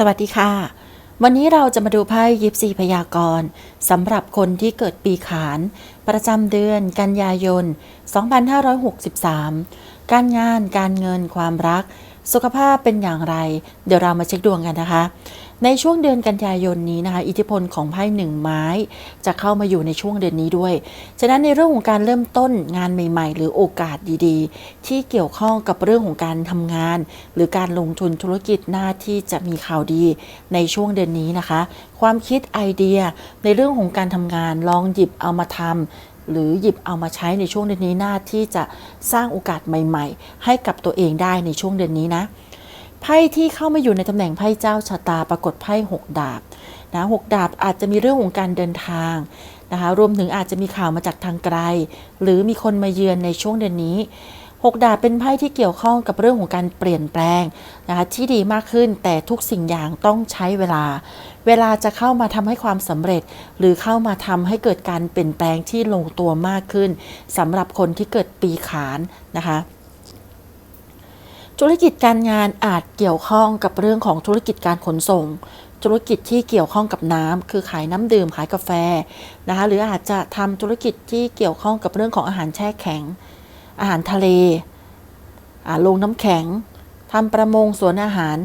สวัสดีค่ะ วันนี้เราจะมาดูไพ่ยิปซีพยากรณ์สำหรับคนที่เกิดปีขาน ประจำเดือน กันยายน 2563 การงาน การเงิน ความรัก สุขภาพเป็นอย่างไร เดี๋ยวเรามาเช็คดวงกันนะคะ ในช่วงเดือนกันยายนนี้นะคะ อิทธิพลของไพ่หนึ่งไม้ จะเข้ามาอยู่ในช่วงเดือนนี้ด้วย ฉะนั้นในเรื่องของการเริ่มต้นงานใหม่ ๆ หรือโอกาสดีๆ ที่เกี่ยวข้องกับเรื่องของการทำงาน หรือการลงทุนธุรกิจหน้าที่จะมีข่าวดีในช่วงเดือนนี้นะคะ ความคิดไอเดียในเรื่องของการทำงานลองหยิบเอามาทำหรือหยิบเอามาใช้ในช่วงเดือนนี้หน้าที่จะสร้างโอกาสใหม่ ๆ ให้กับตัวเองได้ในช่วงเดือนนี้นะ ไพ่ที่เข้ามาอยู่ในตำแหน่งไพ่เจ้าชะตาปรากฏไพ่หกดาบนะหกดาบอาจจะมีเรื่องของการเดินทางนะคะรวมถึงอาจจะมีข่าวมาจากทางไกล หรือมีคนมาเยือนในช่วงเดือนนี้หกดาบเป็นไพ่ที่เกี่ยวข้องกับเรื่องของการเปลี่ยนแปลงนะคะที่ดีมากขึ้นแต่ทุกสิ่งอย่างต้องใช้เวลา เวลาจะเข้ามาทำให้ความสำเร็จ หรือเข้ามาทำให้เกิดการเปลี่ยนแปลงที่ลงตัวมากขึ้นสำหรับคนที่เกิดปีขานนะคะ ธุรกิจการงานอาจเกี่ยวข้องกับเรื่องของธุรกิจการขนส่ง ธุรกิจที่เกี่ยวข้องกับน้ำคือขายน้ำดื่มขายกาแฟนะคะหรืออาจจะทำธุรกิจที่เกี่ยวข้องกับเรื่องของอาหารแช่แข็ง อาหารทะเลอาโรงน้ำแข็งทำประมงสวนอาหาร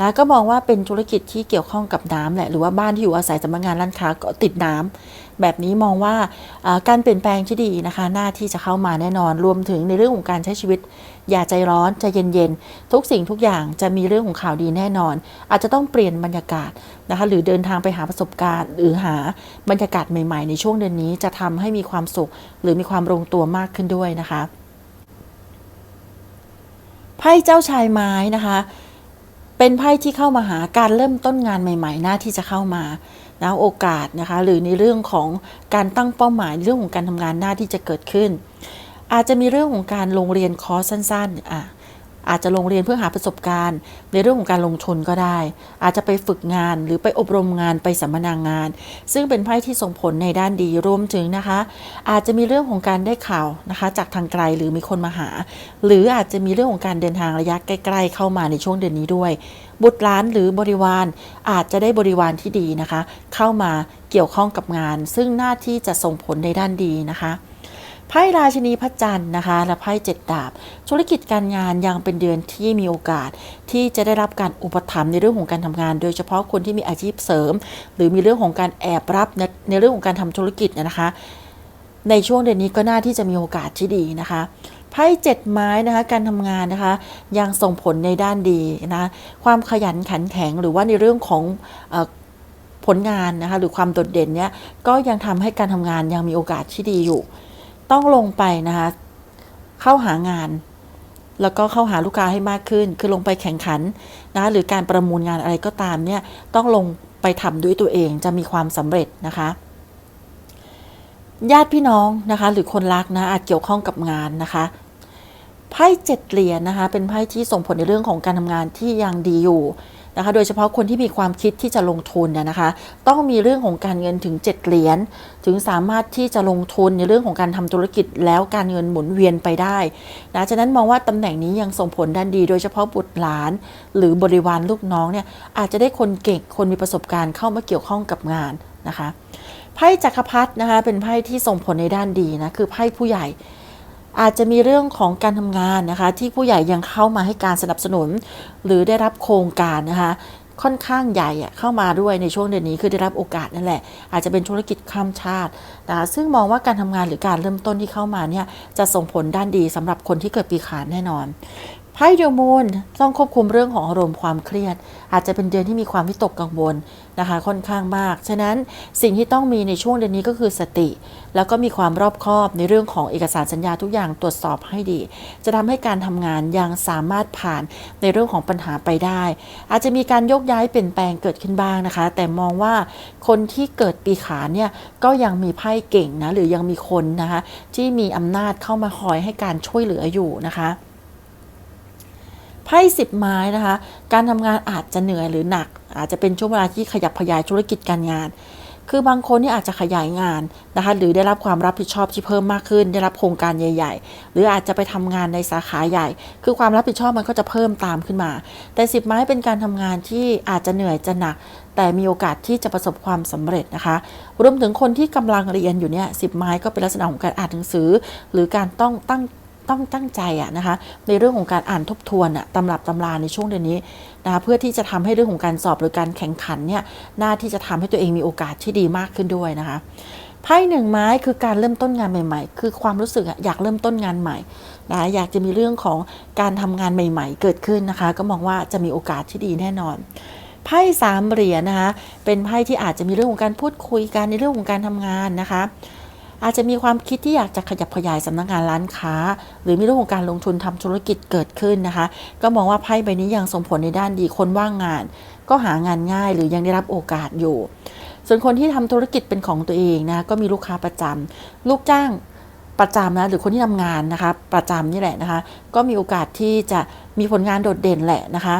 นะก็มองว่าเป็นธุรกิจที่เกี่ยวข้องกับน้ำแหละหรือว่าบ้านที่อยู่อาศัยสำนักงานร้านค้าก็ติดน้ำ แบบนี้มองว่าการเปลี่ยนแปลงที่ดีนะคะหน้าที่จะเข้ามาแน่นอนรวมถึงในเรื่องของการใช้ชีวิต อย่าใจร้อนใจเย็นๆ ทุกสิ่งทุกอย่างจะมีเรื่องของข่าวดีแน่นอน อาจจะต้องเปลี่ยนบรรยากาศนะคะหรือเดินทางไปหาประสบการณ์ หรือหาบรรยากาศใหม่ๆ ในช่วงเดือนนี้จะทำให้มีความสุข หรือมีความลงตัวมากขึ้นด้วยนะคะไพ่เจ้าชายไม้นะคะเป็นไพ่ที่เข้ามาหาการเริ่มต้นงานใหม่ ๆ หน้าที่จะเข้ามา นะโอกาสนะคะหรือในเรื่องของการตั้งเป้าหมายเรื่องของการทำงานหน้าที่จะเกิดขึ้น อาจจะมีเรื่องของการลงเรียนคอร์สสั้นๆอะอาจจะลงเรียนเพื่อหาประสบการณ์ ในเรื่องของการลงทุนก็ได้ อาจจะไปฝึกงานหรือไปอบรมงานไปสัมมนางาน ซึ่งเป็นไพ่ที่ส่งผลในด้านดีรวมถึงนะคะ อาจจะมีเรื่องของการได้ข่าวนะคะ จากทางไกลหรือมีคนมาหา หรืออาจจะมีเรื่องของการเดินทางระยะใกล้ ๆ เข้ามาในช่วงเดือนนี้ด้วย บุตรหลานหรือบริวารอาจจะได้บริวารที่ดีนะคะ เข้ามาเกี่ยวข้องกับงาน ซึ่งหน้าที่จะส่งผลในด้านดีนะคะไพ่ราชินีพระจันทร์นะคะ และไพ่เจ็ดดาบ ธุรกิจการงานยังเป็นเดือนที่มีโอกาส ที่จะได้รับการอุปถัมภ์ในเรื่องของการทำงาน โดยเฉพาะคนที่มีอาชีพเสริม หรือมีเรื่องของการแอบรับในในเรื่องของการทำธุรกิจนะคะ ในช่วงเดือนนี้ก็น่าที่จะมีโอกาสที่ดีนะคะ ไพ่เจ็ดไม้นะคะการทำงานนะคะ ยังส่งผลในด้านดีนะความขยันขันแข็งหรือว่าในเรื่องของอผลงานนะคะหรือความโดดเด่นเนี้ยก็ยังทำให้การทำงานยังมีโอกาสที่ดีอยู่ ต้องลงไปนะคะเข้าหางาน แล้วก็เข้าหาลูกค้าให้มากขึ้น คือลงไปแข่งขันนะะหรือการประมูลงานอะไรก็ตามเนี่ยต้องลงไปทำด้วยตัวเองจะมีความสำเร็จนะคะ ญาติพี่น้องนะคะ หรือคนรักนะอาจเกี่ยวข้องกับงานนะคะไพ่เจ็ดเหรียญนะคะ เป็นไพ่ที่ส่งผลในเรื่องของการทำงานที่ยังดีอยู่นะคะ โดยเฉพาะคนที่มีความคิดที่จะลงทุนเนี่ยนะคะ ต้องมีเรื่องของการเงินถึงเจ็ดเหรียญถึงสามารถที่จะลงทุนในเรื่องของการทำธุรกิจแล้วการเงินหมุนเวียนไปได้นะฉะนั้นมองว่าตำแหน่งนี้ยังส่งผลด้านดี โดยเฉพาะบุตรหลาน หรือบริวารลูกน้องเนี่ยอาจจะได้คนเก่งคนมีประสบการณ์เข้ามาเกี่ยวข้องกับงานนะคะ ไพ่จักรพรรดินะคะเป็นไพ่ที่ส่งผลในด้านดีนะคือไพ่ผู้ใหญ่อาจจะมีเรื่องของการทำงานนะคะ ที่ผู้ใหญ่ยังเข้ามาให้การสนับสนุน หรือได้รับโครงการนะคะค่อนข้างใหญ่เข้ามาด้วยในช่วงเดือนนี้คือได้รับโอกาสนั่นแหละ อาจจะเป็นธุรกิจข้ามชาตินะคะซึ่งมองว่าการทำงานหรือการเริ่มต้นที่เข้ามาเนี่ยจะส่งผลด้านดีสำหรับคนที่เกิดปีขานแน่นอน ไพ่เดลมูนต้องควบคุมเรื่องของอารมณ์ความเครียด อาจจะเป็นเดือนที่มีความวิตกกังวลนะคะค่อนข้างมาก ฉะนั้นสิ่งที่ต้องมีในช่วงเดือนนี้ก็คือสติ แล้วก็มีความรอบคอบในเรื่องของเอกสารสัญญาทุกอย่างตรวจสอบให้ดี จะทำให้การทำงานยังสามารถผ่านในเรื่องของปัญหาไปได้ อาจจะมีการยกย้ายเปลี่ยนแปลงเกิดขึ้นบ้างนะคะ แต่มองว่าคนที่เกิดปีขานเนี่ยก็ยังมีไพ่เก่งนะหรือยังมีคนนะคะที่มีอำนาจเข้ามาคอยให้การช่วยเหลืออยู่นะคะ ไพ่สิบไม้นะคะ การทำงานอาจจะเหนื่อยหรือหนัก อาจจะเป็นช่วงเวลาที่ขยับขยายธุรกิจการงาน คือบางคนนี่อาจจะขยายงานนะคะหรือได้รับความรับผิดชอบที่เพิ่มมากขึ้น ได้รับโครงการใหญ่ ๆ หรืออาจจะไปทำงานในสาขาใหญ่ คือความรับผิดชอบมันก็จะเพิ่มตามขึ้นมา แต่สิบไม้เป็นการทำงานที่อาจจะเหนื่อยจะหนักแต่มีโอกาสที่จะประสบความสำเร็จนะคะ รวมถึงคนที่กำลังเรียนอยู่เนี่ยสิบไม้ก็เป็นลักษณะของการอ่านหนังสือ หรือการต้องตั้ง ต้องตั้งใจอะนะคะในเรื่องของการอ่านทบทวนอะตำรับตำราในช่วงเดือนนี้นะคะเพื่อที่จะทำให้เรื่องของการสอบหรือการแข่งขันเนี่ยน่าที่จะทำให้ตัวเองมีโอกาสที่ดีมากขึ้นด้วยนะคะไพ่หนึ่งไม้คือการเริ่มต้นงานใหม่ ๆ คือความรู้สึกอยากเริ่มต้นงานใหม่นะอยากจะมีเรื่องของการทำงานใหม่ ๆ เกิดขึ้นนะคะ ก็มองว่าจะมีโอกาสที่ดีแน่นอนไพ่สามเหรียญนะคะเป็นไพ่ที่อาจจะมีเรื่องของการพูดคุยกันในเรื่องของการทำงานนะคะ อาจจะมีความคิดที่อยากจะขยับขยายสำนักงานร้านค้า หรือมีเรื่องของการลงทุนทำธุรกิจเกิดขึ้นนะคะ ก็มองว่าไพ่ใบนี้ยังส่งผลในด้านดีคนว่างงาน ก็หางานง่ายหรือยังได้รับโอกาสอยู่ ส่วนคนที่ทำธุรกิจเป็นของตัวเองนะก็มีลูกค้าประจำลูกจ้างประจำนะหรือคนที่ทำงานนะคะ ประจำนี่แหละนะคะ ก็มีโอกาสที่จะมีผลงานโดดเด่นแหละนะคะ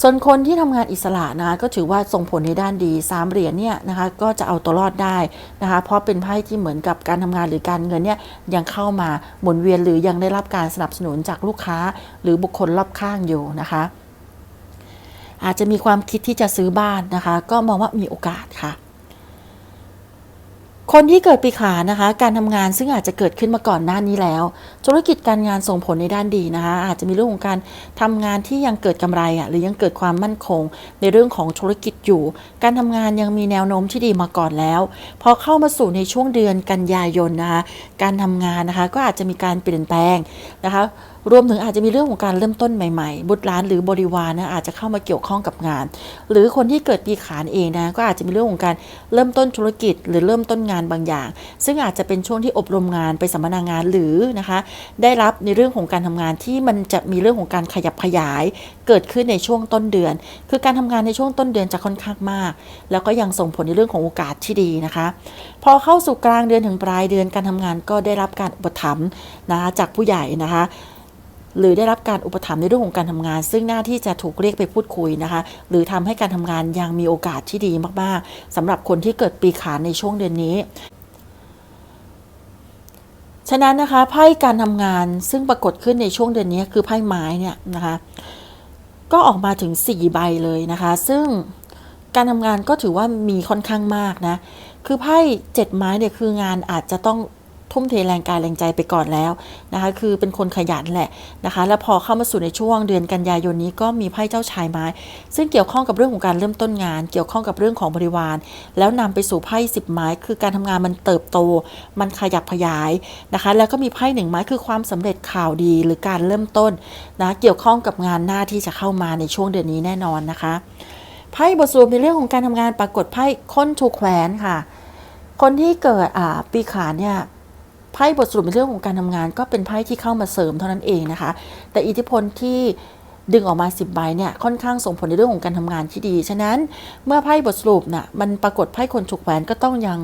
ส่วนคนที่ทำงานอิสระนะคะก็ถือว่าส่งผลในด้านดีสามเหรียญเนี่ยนะคะก็จะเอาตัวรอดได้นะคะเพราะเป็นไพ่ที่เหมือนกับการทำงานหรือการเงินเนี่ยยังเข้ามาหมุนเวียนหรือยังได้รับการสนับสนุนจากลูกค้า หรือบุคคลรอบข้างอยู่นะคะ อาจจะมีความคิดที่จะซื้อบ้านนะคะ ก็มองว่ามีโอกาสค่ะ คนที่เกิดปีขานะคะ การทำงานซึ่งอาจจะเกิดขึ้นมาก่อนหน้านี้แล้ว ธุรกิจการงานส่งผลในด้านดีนะคะ อาจจะมีเรื่องของการทำงานที่ยังเกิดกำไรอะหรือยังเกิดความมั่นคง ในเรื่องของธุรกิจอยู่ การทำงานยังมีแนวโน้มที่ดีมาก่อนแล้วพอเข้ามาสู่ในช่วงเดือนกันยายนนะคะการทำงานนะคะก็อาจจะมีการเปลี่ยนแปลงนะคะ รวมถึงอาจจะมีเรื่องของการเริ่มต้นใหม่ๆ บุตรหลานหรือบริวารนะอาจจะเข้ามาเกี่ยวข้องกับงาน หรือคนที่เกิดปีขานเองนะก็อาจจะมีเรื่องของการเริ่มต้นธุรกิจ หรือเริ่มต้นงานบางอย่าง ซึ่งอาจจะเป็นช่วงที่อบรมงานไปสัมมนางานหรือนะคะ ได้รับในเรื่องของการทำงานที่มันจะมีเรื่องของการขยับขยาย เกิดขึ้นในช่วงต้นเดือน คือการทำงานในช่วงต้นเดือนจะค่อนข้างมาก แล้วก็ยังส่งผลในเรื่องของโอกาสที่ดีนะคะ พอเข้าสู่กลางเดือนถึงปลายเดือนการทำงานก็ได้รับการอุปถัมภ์นะคะจากผู้ใหญ่นะคะ หรือได้รับการอุปถัมภ์ในเรื่องของการทำงาน ซึ่งหน้าที่จะถูกเรียกไปพูดคุยนะคะ หรือทำให้การทำงานยังมีโอกาสที่ดีมากๆสำหรับคนที่เกิดปีขานในช่วงเดือนนี้ฉะนั้นนะคะไพ่การทำงานซึ่งปรากฏขึ้นในช่วงเดือนนี้คือไพ่ไม้เนี่ยนะคะก็ออกมาถึง 4 ใบเลยนะคะ ซึ่งการทำงานก็ถือว่ามีค่อนข้างมากนะคือไพ่เจ็ดไม้เนี่ยคืองานอาจจะต้อง ทุ่มเทแรงกายแรงใจไปก่อนแล้วนะคะ คือเป็นคนขยันแหละนะคะ แล้วพอเข้ามาสู่ในช่วงเดือนกันยายนนี้ก็มีไพ่เจ้าชายไม้ ซึ่งเกี่ยวข้องกับเรื่องของการเริ่มต้นงาน เกี่ยวข้องกับเรื่องของบริวาร แล้วนำไปสู่ไพ่สิบไม้ คือการทำงานมันเติบโต มันขยับขยายนะคะ แล้วก็มีไพ่หนึ่งไม้คือความสำเร็จข่าวดีหรือการเริ่มต้นนะเกี่ยวข้องกับงานหน้าที่จะเข้ามาในช่วงเดือนนี้แน่นอนนะคะไพ่บทสรุปในเรื่องของการทำงานปรากฏไพ่ค้นถูกแขวนค่ะ คนที่เกิดอ่าปีขานเนี่ย ไพ่บทสรุปในเรื่องของการทำงาน ก็เป็นไพ่ที่เข้ามาเสริมเท่านั้นเองนะคะ แต่อิทธิพลที่ดึงออกมา 10 ใบเนี่ยค่อนข้างส่งผลในเรื่องของการทำงานที่ดี ฉะนั้นเมื่อไพ่บทสรุปน่ะมันปรากฏไพ่คนถูกแขวนก็ต้องยัง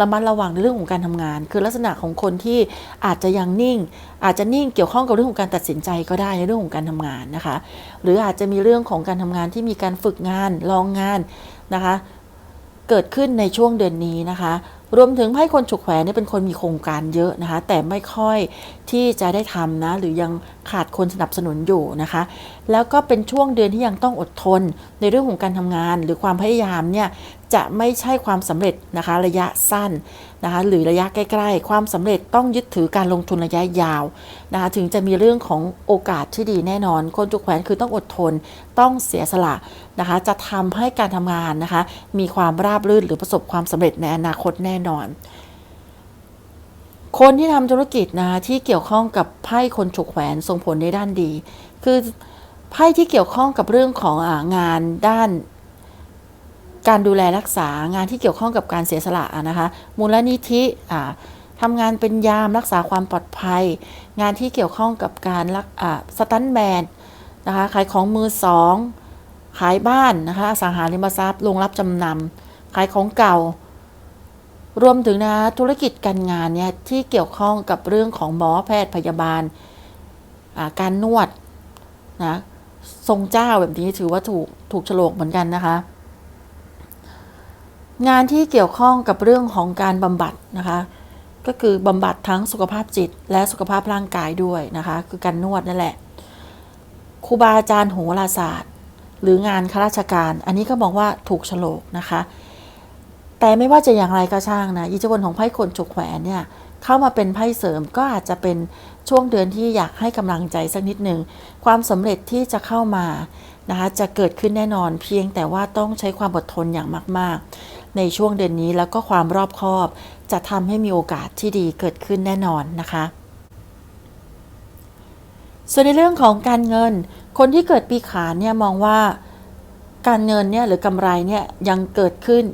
ระมัดระวังในเรื่องของการทำงาน คือลักษณะของคนที่อาจจะยังนิ่ง อาจจะนิ่งเกี่ยวข้องกับเรื่องของการตัดสินใจก็ได้ในเรื่องของการทำงานนะคะ หรืออาจจะมีเรื่องของการทำงานที่มีการฝึกงานลองงานนะคะ เกิดขึ้นในช่วงเดือนนี้นะคะ รวมถึงไพ่คนฉุกแขวนเนี่ยเป็นคนมีโครงการเยอะนะคะ แต่ไม่ค่อยที่จะได้ทำนะ หรือยังขาดคนสนับสนุนอยู่นะคะ แล้วก็เป็นช่วงเดือนที่ยังต้องอดทน ในเรื่องของการทำงาน หรือความพยายามเนี่ย จะไม่ใช่ความสำเร็จนะคะระยะสั้นนะคะหรือระยะใกล้ๆ ความสำเร็จต้องยึดถือการลงทุนระยะยาวนะคะถึงจะมีเรื่องของโอกาสที่ดีแน่นอน คนจุกแขวนคือต้องอดทน ต้องเสียสละนะคะจะทำให้การทำงานนะคะมีความราบรื่นหรือประสบความสำเร็จในอนาคตแน่นอนคนที่ทำธุรกิจนะที่เกี่ยวข้องกับไพ่คนฉุกแขวนส่งผลในด้านดี คือไพ่ที่เกี่ยวข้องกับเรื่องของอางานด้าน การดูแลรักษางานที่เกี่ยวข้องกับการเสียสละนะคะ มูลนิธิทำงานเป็นยามรักษาความปลอดภัย งานที่เกี่ยวข้องกับการรักสตันแมนนะคะขายของมือสองขายบ้านนะคะสังหาริมทรัพย์โรงรับจำนำขายของเก่า รวมถึงนะธุรกิจการงานเนี่ยที่เกี่ยวข้องกับเรื่องของหมอแพทย์พยาบาลาการนวดนะทรงเจ้าแบบนี้ถือว่าถูกถูกฉลกเหมือนกันนะคะ งานที่เกี่ยวข้องกับเรื่องของการบำบัดนะคะ ก็คือบำบัดทั้งสุขภาพจิตและสุขภาพร่างกายด้วยนะคะ คือการนวดนั่นแหละครูบาอาจารย์โหราศาสตร์ หรืองานข้าราชการ อันนี้ก็มองว่าถูกโฉลกนะคะ แต่ไม่ว่าจะอย่างไรก็ช่างนะอิทธิพลของไพ่คนฉกแขวนเนี่ยเข้ามาเป็นไพ่เสริมก็อาจจะเป็นช่วงเดือนที่อยากให้กำลังใจสักนิดหนึ่งความสำเร็จที่จะเข้ามานะคะจะเกิดขึ้นแน่นอนเพียงแต่ว่าต้องใช้ความอดทนอย่างมาก ๆ ในช่วงเดือนนี้แล้วก็ความรอบคอบ จะทำให้มีโอกาสที่ดีเกิดขึ้นแน่นอนนะคะ ส่วนในเรื่องของการเงิน คนที่เกิดปีขานเนี่ยมองว่าการเงินเนี่ยหรือกำไรเนี่ยยังเกิดขึ้น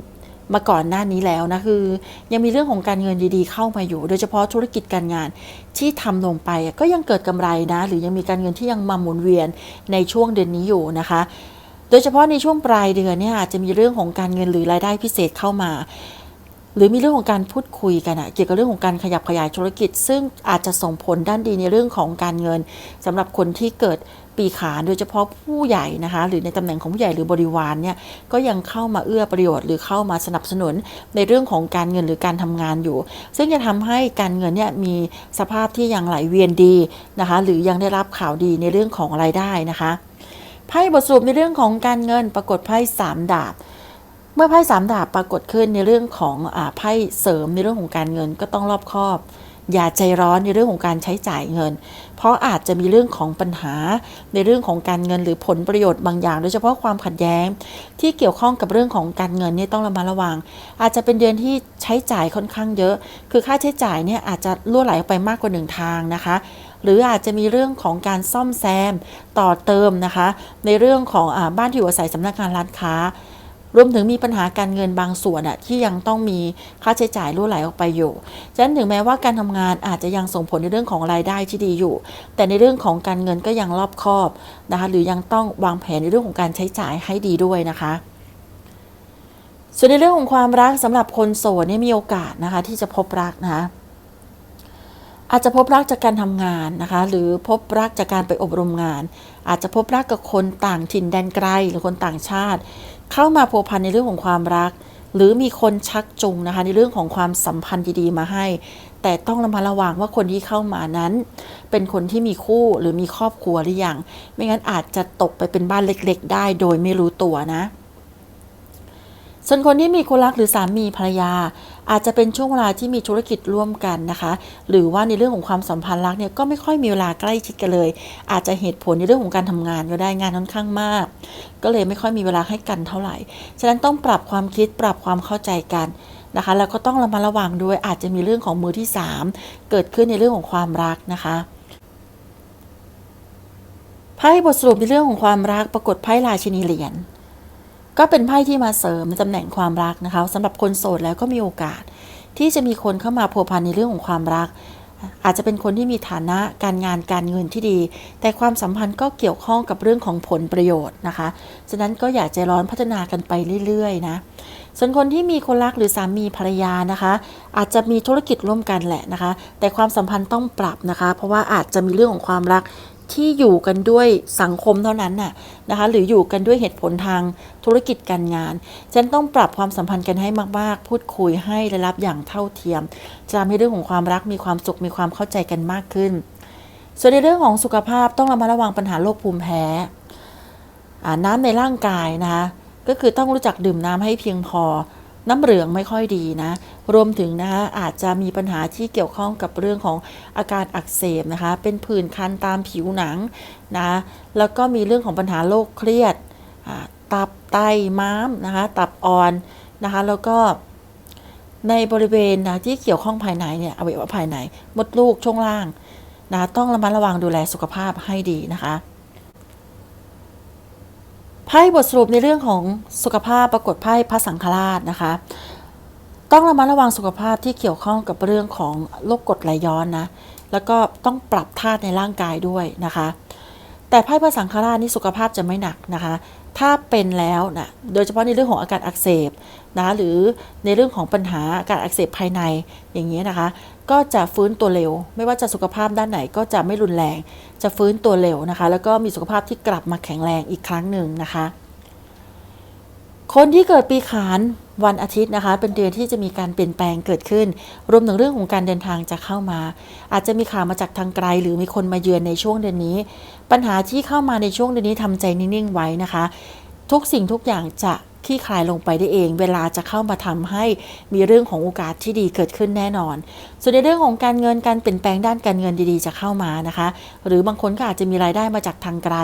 มาก่อนหน้านี้แล้วนะคือ ยังมีเรื่องของการเงินดีๆเข้ามาอยู่ โดยเฉพาะธุรกิจการงานที่ทำลงไปก็ยังเกิดกำไรนะ หรือยังมีการเงินที่ยังมาหมุนเวียนในช่วงเดือนนี้อยู่นะคะ โดยเฉพาะในช่วงปลายเดือนเนี่ยอาจจะมีเรื่องของการเงินหรือรายได้พิเศษเข้ามา หรือมีเรื่องของการพูดคุยกันอะเกี่ยวกับเรื่องของการขยับขยายธุรกิจ ซึ่งอาจจะส่งผลด้านดีในเรื่องของการเงินสำหรับคนที่เกิดปีขานโดยเฉพาะผู้ใหญ่นะคะหรือในตำแหน่งของผู้ใหญ่หรือบริวารเนี่ยก็ยังเข้ามาเอื้อประโยชน์หรือเข้ามาสนับสนุนในเรื่องของการเงินหรือการทำงานอยู่ ซึ่งจะทำให้การเงินเนี่ยมีสภาพที่ยังไหลเวียนดีนะคะหรือยังได้รับข่าวดีในเรื่องของรายได้นะคะ ไพ่บทสรุปในเรื่องของการเงินปรากฏไพ่สามดาบ เมื่อไพ่สามดาบปรากฏขึ้นในเรื่องของอไพ่เสริมในเรื่องของการเงินก็ต้องรอบคอบ อย่าใจร้อนในเรื่องของการใช้จ่ายเงิน เพราะอาจจะมีเรื่องของปัญหาในเรื่องของการเงินหรือผลประโยชน์บางอย่าง โดยเฉพาะความขัดแย้ง ที่เกี่ยวข้องกับเรื่องของการเงินนี่ต้องระมัดระวัง อาจจะเป็นเดือนที่ใช้จ่ายค่อนข้างเยอะ คือค่าใช้จ่ายเนี่ยอาจจะล่วไหลออกไปมากกว่าหนึ่งทางนะคะ หรืออาจจะมีเรื่องของการซ่อมแซมต่อเติมนะคะ ในเรื่องของอบ้านที่อยู่อาศัยสำนักงานร้านค้ารวมถึงมีปัญหาการเงินบางส่วนอะที่ยังต้องมีค่าใช้จ่ายรั่วไหลออกไปอยู่ ฉะนั้นถึงแม้ว่าการทำงานอาจจะยังส่งผลในเรื่องของรายได้ที่ดีอยู่ แต่ในเรื่องของการเงินก็ยังรอบคอบนะคะหรือยังต้องวางแผนในเรื่องของการใช้จ่ายให้ดีด้วยนะคะส่วนในเรื่องของความรักสำหรับคนโสดเนี่ยมีโอกาสนะคะที่จะพบรักนะคะ อาจจะพบรักจากการทำงานนะคะ หรือพบรักจากการไปอบรมงาน อาจจะพบรักกับคนต่างถิ่นแดนไกลหรือคนต่างชาติ เข้ามาพัวพันในเรื่องของความรัก หรือมีคนชักจูงนะคะในเรื่องของความสัมพันธ์ดีๆมาให้ แต่ต้องระมัดระวังว่าคนที่เข้ามานั้น เป็นคนที่มีคู่หรือมีครอบครัวหรือยังไม่งั้นอาจจะตกไปเป็นบ้านเล็ก ๆ ได้โดยไม่รู้ตัวนะ ส่วนคนที่มีคนรักหรือสามีภรรยา อาจจะเป็นช่วงเวลาที่มีธุรกิจร่วมกันนะคะ หรือว่าในเรื่องของความสัมพันธ์รักเนี่ยก็ไม่ค่อยมีเวลาใกล้ชิดกันเลย อาจจะเหตุผลในเรื่องของการทำงานก็ได้งานค่อนข้างมาก ก็เลยไม่ค่อยมีเวลาให้กันเท่าไหร่ ฉะนั้นต้องปรับความคิดปรับความเข้าใจกันนะคะ แล้วก็ต้องระมัดระวังด้วยอาจจะมีเรื่องของมือที่ 3 เกิดขึ้นในเรื่องของความรักนะคะไพ่บทสรุปในเรื่องของความรักปรากฏไพ่ราชินีเหรียญ ก็เป็นไพ่ที่มาเสริมในตำแหน่งความรักนะคะสำหรับคนโสดแล้วก็มีโอกาส ที่จะมีคนเข้ามาพัวพันในเรื่องของความรัก อาจจะเป็นคนที่มีฐานะการงานการเงินที่ดี แต่ความสัมพันธ์ก็เกี่ยวข้องกับเรื่องของผลประโยชน์นะคะ ฉะนั้นก็อยากใจร้อนพัฒนากันไปเรื่อยๆนะส่วนคนที่มีคนรักหรือสามีภรรยานะคะ อาจจะมีธุรกิจร่วมกันแหละนะคะ แต่ความสัมพันธ์ต้องปรับนะคะ เพราะว่าอาจจะมีเรื่องของความรัก ที่อยู่กันด้วยสังคมเท่านั้นน่ะนะคะหรืออยู่กันด้วยเหตุผลทางธุรกิจการงาน ฉันต้องปรับความสัมพันธ์กันให้มาก ๆ พูดคุยให้ได้รับอย่างเท่าเทียม จะทำให้เรื่องของความรักมีความสุขมีความเข้าใจกันมากขึ้น ส่วนในเรื่องของสุขภาพต้องระมัดระวังปัญหาโรคภูมิแพ้น้ำในร่างกายนะคะก็คือต้องรู้จักดื่มน้ำให้เพียงพอ น้ำเหลืองไม่ค่อยดีนะ รวมถึงนะคะอาจจะมีปัญหาที่เกี่ยวข้องกับเรื่องของอาการอักเสบนะคะ เป็นผื่นคันตามผิวหนังนะ แล้วก็มีเรื่องของปัญหาโรคเครียด ตับไตม้ามนะคะ ตับอ่อนนะคะ แล้วก็ในบริเวณนะที่เกี่ยวข้องภายในเนี่ยอวัยวะภายในมดลูกช่วงล่างนะต้องระมัดระวังดูแลสุขภาพให้ดีนะคะ ไพ่บทสรุปในเรื่องของสุขภาพปรากฏไพ่พระสังฆราชนะคะ ต้องระมัดระวังสุขภาพที่เกี่ยวข้องกับเรื่องของโรคกรดไหลย้อนนะ แล้วก็ต้องปรับธาตุในร่างกายด้วยนะคะ แต่ไพ่พระสังฆราชนี่สุขภาพจะไม่หนักนะคะ ถ้าเป็นแล้วนะโดยเฉพาะในเรื่องของอาการอักเสบนะหรือในเรื่องของปัญหาอาการอักเสบภายในอย่างนี้ยนะคะ ก็จะฟื้นตัวเร็ว ไม่ว่าจะสุขภาพด้านไหนก็จะไม่รุนแรง จะฟื้นตัวเร็วนะคะ แล้วก็มีสุขภาพที่กลับมาแข็งแรงอีกครั้งหนึ่งนะคะ คนที่เกิดปีขานวันอาทิตย์นะคะ เป็นเดือนที่จะมีการเปลี่ยนแปลงเกิดขึ้น รวมถึงเรื่องของการเดินทางจะเข้ามา อาจจะมีข่าวมาจากทางไกล หรือมีคนมาเยือนในช่วงเดือนนี้ ปัญหาที่เข้ามาในช่วงเดือนนี้ทำใจนิ่งๆไว้นะคะ ทุกสิ่งทุกอย่างจะ ลี่คลายลงไปได้เอง เวลาจะเข้ามาทำให้มีเรื่องของโอกาสที่ดีเกิดขึ้นแน่นอน ส่วนในเรื่องของการเงินการเปลี่ยนแปลงด้านการเงินดีๆ จะเข้ามานะคะ หรือบางคนก็อาจจะมีรายได้มาจากทางไกล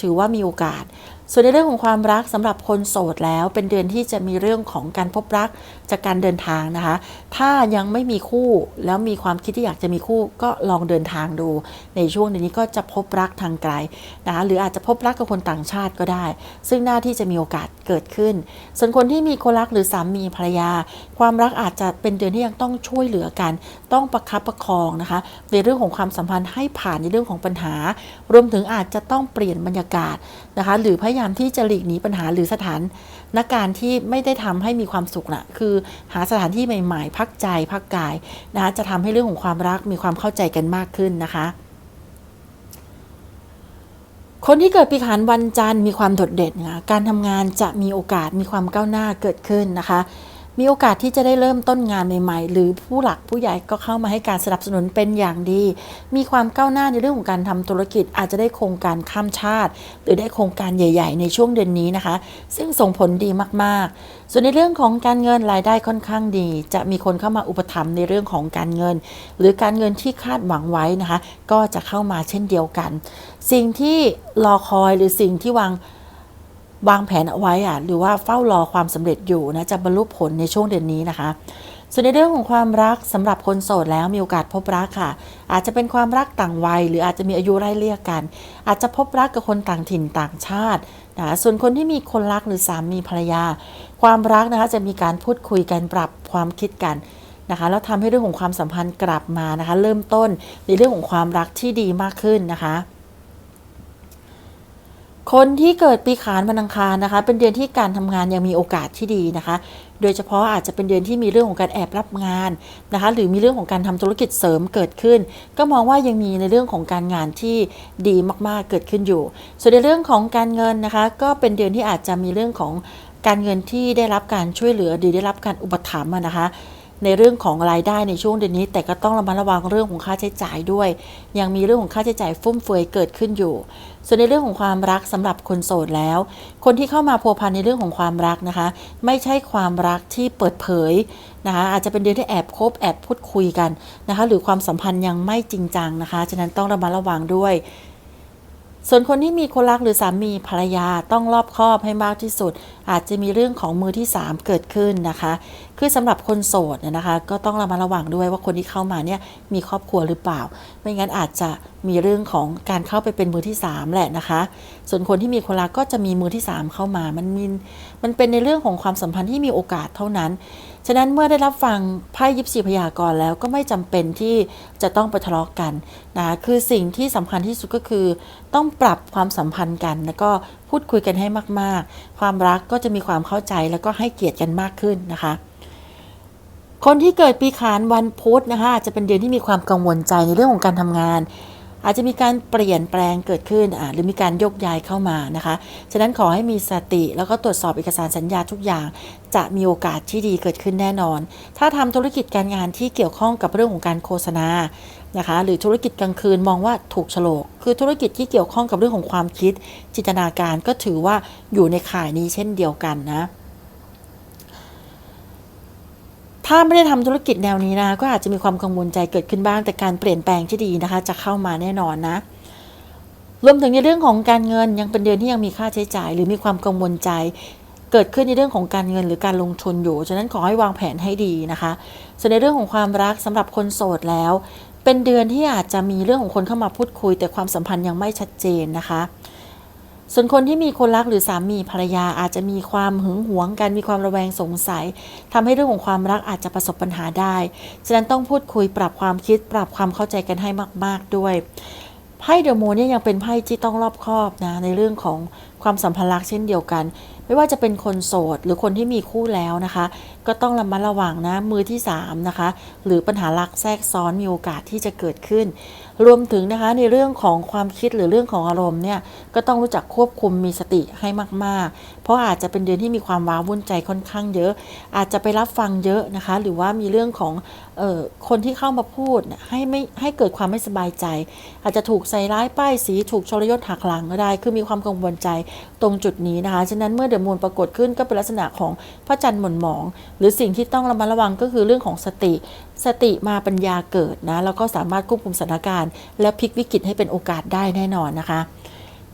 ถือว่ามีโอกาส ส่วนในเรื่องของความรักสำหรับคนโสดแล้วเป็นเดือนที่จะมีเรื่องของการพบรักจากการเดินทางนะคะ ถ้ายังไม่มีคู่แล้วมีความคิดที่อยากจะมีคู่ก็ลองเดินทางดู ในช่วงเดือนนี้ก็จะพบรักทางไกลนะคะหรืออาจจะพบรักกับคนต่างชาติก็ได้ ซึ่งหน้าที่จะมีโอกาสเกิดขึ้น ส่วนคนที่มีคนรักหรือสามีภรรยา ความรักอาจจะเป็นเดือนที่ยังต้องช่วยเหลือกัน ต้องประคับประคองนะคะ ในเรื่องของความสัมพันธ์ให้ผ่านในเรื่องของปัญหา รวมถึงอาจจะต้องเปลี่ยนบรรยากาศ นะคะ หรือพยายามที่จะหลีกหนีปัญหาหรือสถานนการที่ไม่ได้ทำให้มีความสุขนะคือหาสถานที่ใหม่ๆ พักใจพักกายนะคะจะทำให้เรื่องของความรักมีความเข้าใจกันมากขึ้นนะคะคนที่เกิดปีขานวันจันทร์มีความโดดเด่นนะการทำงานจะมีโอกาสมีความก้าวหน้าเกิดขึ้นนะคะ มีโอกาสที่จะได้เริ่มต้นงานใหม่ๆ หรือผู้หลักผู้ใหญ่ก็เข้ามาให้การสนับสนุนเป็นอย่างดี มีความก้าวหน้าในเรื่องของการทำธุรกิจ อาจจะได้โครงการข้ามชาติ หรือได้โครงการใหญ่ ๆ ในช่วงเดือนนี้นะคะ ซึ่งส่งผลดีมากๆ ส่วนในเรื่องของการเงินรายได้ค่อนข้างดี จะมีคนเข้ามาอุปถัมภ์ในเรื่องของการเงิน หรือการเงินที่คาดหวังไว้นะคะ ก็จะเข้ามาเช่นเดียวกัน สิ่งที่รอคอยหรือสิ่งที่วาง วางแผนเอาไว้อะหรือว่าเฝ้ารอความสำเร็จอยู่นะจะบรรลุผลในช่วงเดือนนี้นะคะ ส่วนในเรื่องของความรักสำหรับคนโสดแล้วมีโอกาสพบรักค่ะ อาจจะเป็นความรักต่างวัย หรืออาจจะมีอายุไล่เลี่ยกัน อาจจะพบรักกับคนต่างถิ่นต่างชาตินะส่วนคนที่มีคนรักหรือสามีภรรยา ความรักนะคะจะมีการพูดคุยกันปรับความคิดกันนะคะแล้วทำให้เรื่องของความสัมพันธ์กลับมานะคะ เริ่มต้นในเรื่องของความรักที่ดีมากขึ้นนะคะ คนที่เกิดปีขานวันอังคารนะคะ เป็นเดือนที่การทำงานยังมีโอกาสที่ดีนะคะ โดยเฉพาะอาจจะเป็นเดือนที่มีเรื่องของการแอบรับงานนะคะ หรือมีเรื่องของการทำธุรกิจเสริมเกิดขึ้น ก็มองว่ายังมีในเรื่องของการงานที่ดีมากๆเกิดขึ้นอยู่ ส่วนในเรื่องของการเงินนะคะ ก็เป็นเดือนที่อาจจะมีเรื่องของการเงินที่ได้รับการช่วยเหลือหรือได้รับการอุปถัมภ์นะคะ ในเรื่องของรายได้ในช่วงเดือนนี้ แต่ก็ต้องระมัดระวังเรื่องของค่าใช้จ่ายด้วย ยังมีเรื่องของค่าใช้จ่ายฟุ่มเฟือยเกิดขึ้นอยู่ ส่วนในเรื่องของความรักสำหรับคนโสดแล้ว คนที่เข้ามาพัวพันในเรื่องของความรักนะคะ ไม่ใช่ความรักที่เปิดเผยนะคะอาจจะเป็นเดือนที่แอบคบแอบพูดคุยกันนะคะ หรือความสัมพันธ์ยังไม่จริงจังนะคะ ฉะนั้นต้องระมัดระวังด้วย ส่วนคนที่มีคนรักหรือสามีภรรยาต้องรอบคอบให้มากที่สุด อาจจะมีเรื่องของมือที่ 3 เกิดขึ้นนะคะ คือสำหรับคนโสดเนี่ยนะคะ ก็ต้องระมัดระวังด้วยว่าคนที่เข้ามาเนี่ยมีครอบครัวหรือเปล่า ไม่งั้นอาจจะมีเรื่องของการเข้าไปเป็นมือที่ 3 แหละนะคะ ส่วนคนที่มีคนรักก็จะมีมือที่ 3 เข้ามา มันมีมันเป็นในเรื่องของความสัมพันธ์ที่มีโอกาสเท่านั้น ฉะนั้นเมื่อได้รับฟังไพ่ยิปซีพยากรณ์แล้วก็ไม่จำเป็นที่จะต้องไปทะเลาะกันนะคือสิ่งที่สำคัญที่สุดก็คือ ต้องปรับความสัมพันธ์กัน แล้วก็พูดคุยกันให้มาก ๆ ความรักก็จะมีความเข้าใจแล้วก็ให้เกียรติกันมากขึ้นนะคะคนที่เกิดปีขานวันพุธนะคะอาจจะเป็นเดือนที่มีความกังวลใจในเรื่องของการทำงาน อาจจะมีการเปลี่ยนแปลงเกิดขึ้นหรือมีการยกย้ายเข้ามานะคะ ฉะนั้นขอให้มีสติแล้วก็ตรวจสอบเอกสารสัญญาทุกอย่าง จะมีโอกาสที่ดีเกิดขึ้นแน่นอน ถ้าทำธุรกิจการงานที่เกี่ยวข้องกับเรื่องของการโฆษณานะคะ หรือธุรกิจกลางคืนมองว่าถูกโฉลก คือธุรกิจที่เกี่ยวข้องกับเรื่องของความคิด จินตนาการก็ถือว่าอยู่ในข่ายนี้เช่นเดียวกันนะ ถ้าไม่ได้ทำธุรกิจแนวนี้นะก็อาจจะมีความกังวลใจเกิดขึ้นบ้าง แต่การเปลี่ยนแปลงที่ดีนะคะ จะเข้ามาแน่นอนนะ รวมถึงในเรื่องของการเงินยังเป็นเดือนที่ยังมีค่าใช้จ่าย หรือมีความกังวลใจเกิดขึ้นในเรื่องของการเงินหรือการลงทุนอยู่ ฉะนั้นขอให้วางแผนให้ดีนะคะ ส่วนในเรื่องของความรักสำหรับคนโสดแล้ว เป็นเดือนที่อาจจะมีเรื่องของคนเข้ามาพูดคุย แต่ความสัมพันธ์ยังไม่ชัดเจนนะคะ ส่วนคนที่มีคนรักหรือสามีภรรยาอาจจะมีความหึงหวงกันมีความระแวงสงสัยทำให้เรื่องของความรักอาจจะประสบปัญหาได้ ฉะนั้นต้องพูดคุยปรับความคิด ปรับความเข้าใจกันให้มาก ๆด้วยไพ่เดอะมูนเนี่ยยังเป็นไพ่ที่ต้องรอบคอบนะในเรื่องของความสัมพันธ์รักเช่นเดียวกัน ไม่ว่าจะเป็นคนโสดหรือคนที่มีคู่แล้วนะคะ ก็ต้องระมัดระวังนะมือที่สามนะคะหรือปัญหารักแทรกซ้อนมีโอกาสที่จะเกิดขึ้น รวมถึงนะคะในเรื่องของความคิดหรือเรื่องของอารมณ์เนี่ยก็ต้องรู้จักควบคุมมีสติให้มาก เพราะอาจจะเป็นเดือนที่มีความว้าวุ่นใจค่อนข้างเยอะ อาจจะไปรับฟังเยอะนะคะ หรือว่ามีเรื่องของเออคนที่เข้ามาพูดให้ไม่ให้เกิดความไม่สบายใจ อาจจะถูกใส่ร้ายป้ายสีถูกชลยศหักหลังก็ได้ คือมีความกังวลใจตรงจุดนี้นะคะ ฉะนั้นเมื่อเดือะมูนปรากฏขึ้นก็เป็นลักษณะของพระจันทร์หม่นหมอง หรือสิ่งที่ต้องระมัดระวังก็คือเรื่องของสติ สติมาปัญญาเกิดนะแล้วก็สามารถควบคุมสถานการณ์ และพลิกวิกฤตให้เป็นโอกาสได้แน่นอนนะคะ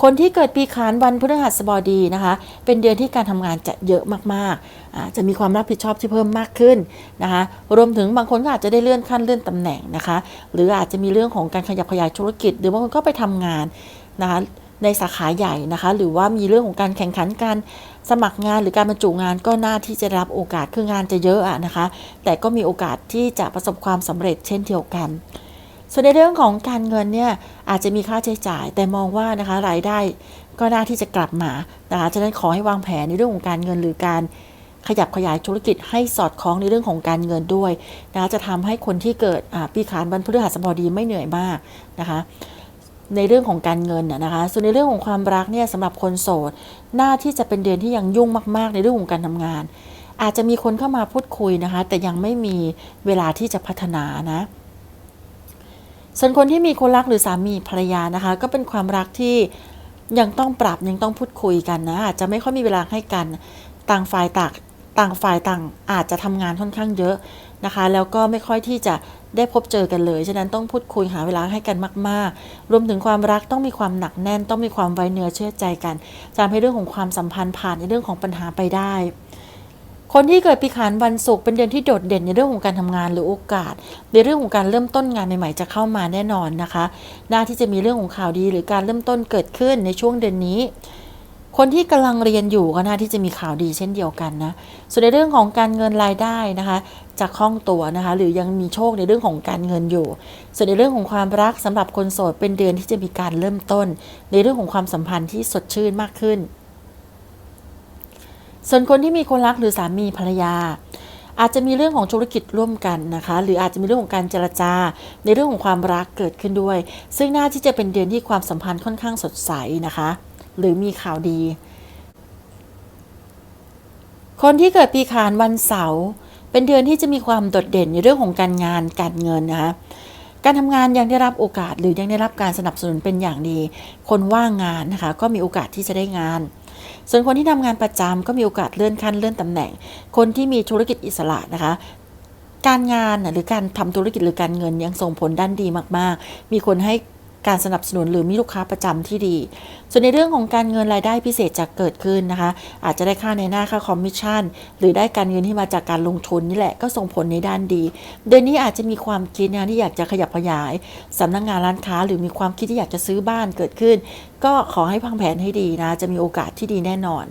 คนที่เกิดปีขานวันพฤหัสบดีนะคะ เป็นเดือนที่การทำงานจะเยอะมากๆ จะมีความรับผิดชอบที่เพิ่มมากขึ้นนะคะ รวมถึงบางคนก็อาจจะได้เลื่อนขั้นเลื่อนตำแหน่งนะคะ หรืออาจจะมีเรื่องของการขยับขยายธุรกิจ หรือบางคนก็ไปทำงานนะคะในสาขาใหญ่นะคะ หรือว่ามีเรื่องของการแข่งขันการสมัครงานหรือการบรรจุงานก็น่าที่จะรับโอกาสคืองานจะเยอะอะนะคะ แต่ก็มีโอกาสที่จะประสบความสำเร็จเช่นเดียวกัน ส่วนในเรื่องของการเงินเนี่ยอาจจะมีค่าใช้จ่าย แต่มองว่านะคะรายได้ก็น่าที่จะกลับมานะคะฉะนั้นขอให้วางแผนในเรื่องของการเงินหรือการขยับขยายธุรกิจให้สอดคล้องในเรื่องของการเงินด้วยนะคะจะทำให้คนที่เกิดปีขานวันพฤหัสบดีไม่เหนื่อยมากนะคะในเรื่องของการเงินน่ะนะคะ ส่วนในเรื่องของความรักเนี่ยสำหรับคนโสด หน้าที่จะเป็นเดือนที่ยังยุ่งมาก ๆ ในเรื่องของการทำงาน อาจจะมีคนเข้ามาพูดคุยนะคะ แต่ยังไม่มีเวลาที่จะพัฒนานะ ส่วนคนที่มีคนรักหรือสามีภรรยานะคะ ก็เป็นความรักที่ยังต้องปรับยังต้องพูดคุยกันนะอาจจะไม่ค่อยมีเวลาให้กันต่างฝ่ายต่างต่างฝ่ายต่างอาจจะทำงานค่อนข้างเยอะนะคะ แล้วก็ไม่ค่อยที่จะได้พบเจอกันเลย ฉะนั้นต้องพูดคุยหาเวลาให้กันมาก ๆ รวมถึงความรักต้องมีความหนักแน่น ต้องมีความไว้เนื้อเชื่อใจกันจะทำให้เรื่องของความสัมพันธ์ผ่านในเรื่องของปัญหาไปได้ คนที่เกิดปีขานวันศุกร์เป็นเดือนที่โดดเด่นในเรื่องของการทำงานหรือโอกาส ในเรื่องของการเริ่มต้นงานใหม่ๆจะเข้ามาแน่นอนนะคะน่าที่จะมีเรื่องของข่าวดีหรือการเริ่มต้นเกิดขึ้นในช่วงเดือนนี้ คนที่กำลังเรียนอยู่ก็น่าที่จะมีข่าวดีเช่นเดียวกันนะ ส่วนในเรื่องของการเงินรายได้นะคะจะคล่องตัวนะคะ หรือยังมีโชคในเรื่องของการเงินอยู่ ส่วนในเรื่องของความรักสำหรับคนโสดเป็นเดือนที่จะมีการเริ่มต้น ในเรื่องของความสัมพันธ์ที่สดชื่นมากขึ้น ส่วนคนที่มีคนรักหรือสามีภรรยา อาจจะมีเรื่องของธุรกิจร่วมกันนะคะ หรืออาจจะมีเรื่องของการเจรจา ในเรื่องของความรักเกิดขึ้นด้วย ซึ่งน่าที่จะเป็นเดือนที่ความสัมพันธ์ค่อนข้างสดใสนะคะ หรือมีข่าวดี คนที่เกิดปีขานวันเสาร์เป็นเดือนที่จะมีความโดดเด่นในเรื่องของการงานการเงินนะคะการทำงานยังได้รับโอกาสหรือยังได้รับการสนับสนุนเป็นอย่างดี คนว่างงานนะคะ ก็มีโอกาสที่จะได้งาน ส่วนคนที่ทำงานประจำก็มีโอกาสเลื่อนขั้นเลื่อนตำแหน่ง คนที่มีธุรกิจอิสระนะคะการงานหรือการทำธุรกิจหรือการเงินยังส่งผลด้านดีมาก ๆ มีคนให้ การสนับสนุนหรือมีลูกค้าประจำที่ดี ส่วนในเรื่องของการเงินรายได้พิเศษจะเกิดขึ้นนะคะ อาจจะได้ค่าในหน้าค่าคอมมิชชั่น หรือได้การเงินที่มาจากการลงทุนนี่แหละก็ส่งผลในด้านดี เดือนนี้อาจจะมีความคิดนะที่อยากจะขยับขยายสำนักงานร้านค้า หรือมีความคิดที่อยากจะซื้อบ้านเกิดขึ้น ก็ขอให้พังแผนให้ดีนะ จะมีโอกาสที่ดีแน่นอน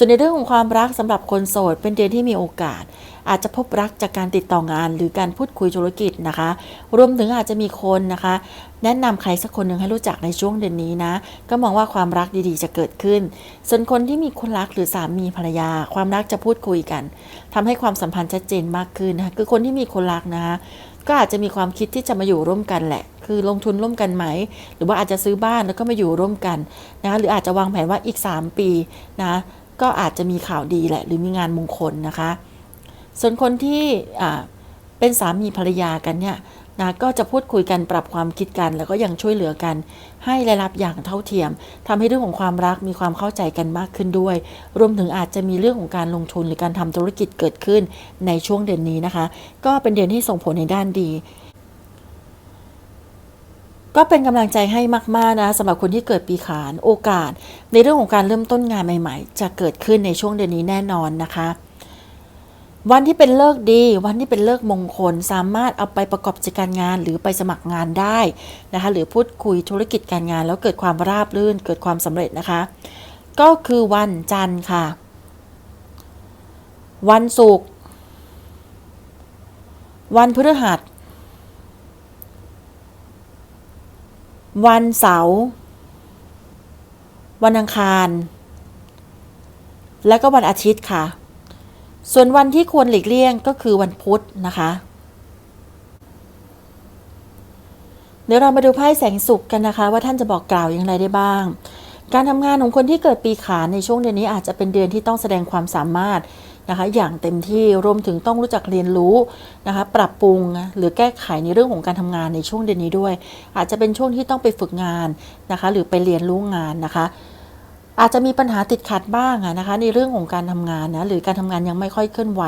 ส่วนในเรื่องของความรักสำหรับคนโสด เป็นเดือนที่มีโอกาส อาจจะพบรักจากการติดต่องาน หรือการพูดคุยธุรกิจนะคะ รวมถึงอาจจะมีคนนะคะ แนะนำใครสักคนหนึ่งให้รู้จักในช่วงเดือนนี้นะ ก็มองว่าความรักดีๆ จะเกิดขึ้น ส่วนคนที่มีคนรักหรือสามีภรรยา ความรักจะพูดคุยกันทำให้ความสัมพันธ์ชัดเจนมากขึ้นนะคะคือคนที่มีคนรักนะคะก็อาจจะมีความคิดที่จะมาอยู่ร่วมกันแหละ คือลงทุนร่วมกันไหม หรือว่าอาจจะซื้อบ้านแล้วก็มาอยู่ร่วมกันนะคะหรืออาจจะวางแผนว่าอีก 3 ปีนะ ก็อาจจะมีข่าวดีแหละ หรือมีงานมงคลนะคะ ส่วนคนที่เป็นสามีภรรยากันเนี่ยนะก็จะพูดคุยกันปรับความคิดกัน แล้วก็ยังช่วยเหลือกัน ให้รายรับอย่างเท่าเทียมทำให้เรื่องของความรักมีความเข้าใจกันมากขึ้นด้วย รวมถึงอาจจะมีเรื่องของการลงทุนหรือการทำธุรกิจเกิดขึ้นในช่วงเดือนนี้นะคะ ก็เป็นเดือนที่ส่งผลในด้านดี ก็เป็นกำลังใจให้มากๆนะสำหรับคนที่เกิดปีขานโอกาส ในเรื่องของการเริ่มต้นงานใหม่ ๆ จะเกิดขึ้นในช่วงเดือนนี้แน่นอนนะคะ วันที่เป็นเลิกดี วันที่เป็นเลิกมงคล สามารถเอาไปประกอบกิจการงานหรือไปสมัครงานได้นะคะ หรือพูดคุยธุรกิจการงาน แล้วเกิดความราบรื่น เกิดความสำเร็จนะคะ ก็คือวันจันทร์ค่ะ วันศุกร์วันพฤหัส วันเสาร์วันอังคาร และก็วันอาทิตย์ค่ะ ส่วนวันที่ควรหลีกเลี่ยงก็คือวันพุธนะคะ เดี๋ยวเรามาดูไพ่แสงสุขกันนะคะ ว่าท่านจะบอกกล่าวอย่างไรได้บ้าง การทำงานของคนที่เกิดปีขานในช่วงเดือนนี้อาจจะเป็นเดือนที่ต้องแสดงความสามารถ นะคะอย่างเต็มที่รวมถึงต้องรู้จักเรียนรู้นะคะปรับปรุงหรือแก้ไขในเรื่องของการทำงานในช่วงเดือนนี้ด้วย อาจจะเป็นช่วงที่ต้องไปฝึกงานนะคะหรือไปเรียนรู้งานนะคะ อาจจะมีปัญหาติดขัดบ้างนะคะ ในเรื่องของการทำงานนะหรือการทำงานยังไม่ค่อยเคลื่อนไหว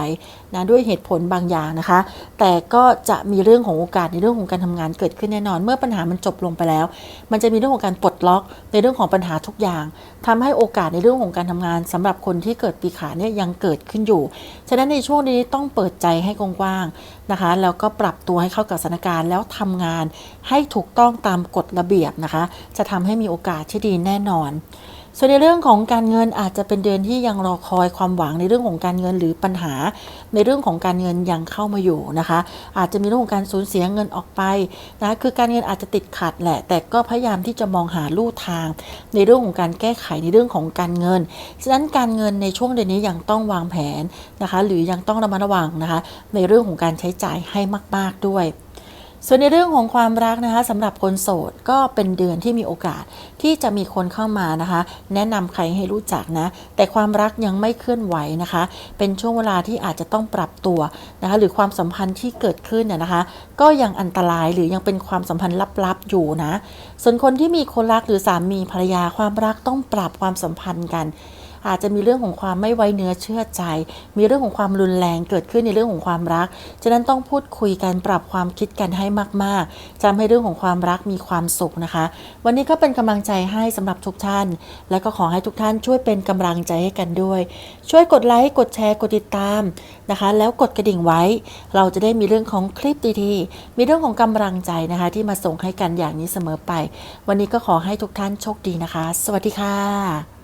นะด้วยเหตุผลบางอย่างนะคะ แต่ก็จะมีเรื่องของโอกาสในเรื่องของการทำงานเกิดขึ้นแน่นอน เมื่อปัญหามันจบลงไปแล้ว มันจะมีเรื่องของการปลดล็อกในเรื่องของปัญหาทุกอย่างทำให้โอกาสในเรื่องของการทำงานสำหรับคนที่เกิดปีขาเนี่ยยังเกิดขึ้นอยู่ ฉะนั้นในช่วงนี้ต้องเปิดใจให้กว้างๆนะคะแล้วก็ปรับตัวให้เข้ากับสถานการณ์ แล้วทำงานให้ถูกต้องตามกฎระเบียบนะคะ จะทำให้มีโอกาสที่ดีแน่นอน ส่วนในเรื่องของการเงินอาจจะเป็นเดือนที่ยังรอคอยความหวังในเรื่องของการเงินหรือปัญหา ในเรื่องของการเงินยังเข้ามาอยู่นะคะ อาจจะมีเรื่องของการสูญเสียเงินออกไปนะคือการเงินอาจจะติดขัดแหละ แต่ก็พยายามที่จะมองหาลู่ทาง ในเรื่องของการแก้ไขในเรื่องของการเงินฉะนั้นการเงินในช่วงเดือนนี้ยังต้องวางแผนนะคะ หรือยังต้องระมัดระวังนะคะ ในเรื่องของการใช้จ่ายให้มาก ๆด้วย ส่วนในเรื่องของความรักนะคะสำหรับคนโสดก็เป็นเดือนที่มีโอกาสที่จะมีคนเข้ามานะคะ แนะนำใครให้รู้จักนะ แต่ความรักยังไม่เคลื่อนไหวนะคะ เป็นช่วงเวลาที่อาจจะต้องปรับตัวนะคะ หรือความสัมพันธ์ที่เกิดขึ้นน่ะนะคะ ก็ยังอันตรายหรือยังเป็นความสัมพันธ์ลับๆอยู่นะ ส่วนคนที่มีคนรักหรือสามีภรรยาความรักต้องปรับความสัมพันธ์กัน อาจจะมีเรื่องของความไม่ไว้เนื้อเชื่อใจ มีเรื่องของความรุนแรงเกิดขึ้นในเรื่องของความรัก ฉะนั้นต้องพูดคุยกันปรับความคิดกันให้มาก ๆจะทำให้เรื่องของความรักมีความสุขนะคะ วันนี้ก็เป็นกำลังใจให้สำหรับทุกท่าน และก็ขอให้ทุกท่านช่วยเป็นกำลังใจให้กันด้วย ช่วยกดไลค์กดแชร์กดติดตามนะคะ แล้วกดกระดิ่งไว้ เราจะได้มีเรื่องของคลิปดีๆมีเรื่องของกำลังใจนะคะ ที่มาส่งให้กันอย่างนี้เสมอไป วันนี้ก็ขอให้ทุกท่านโชคดีนะคะ สวัสดีค่ะ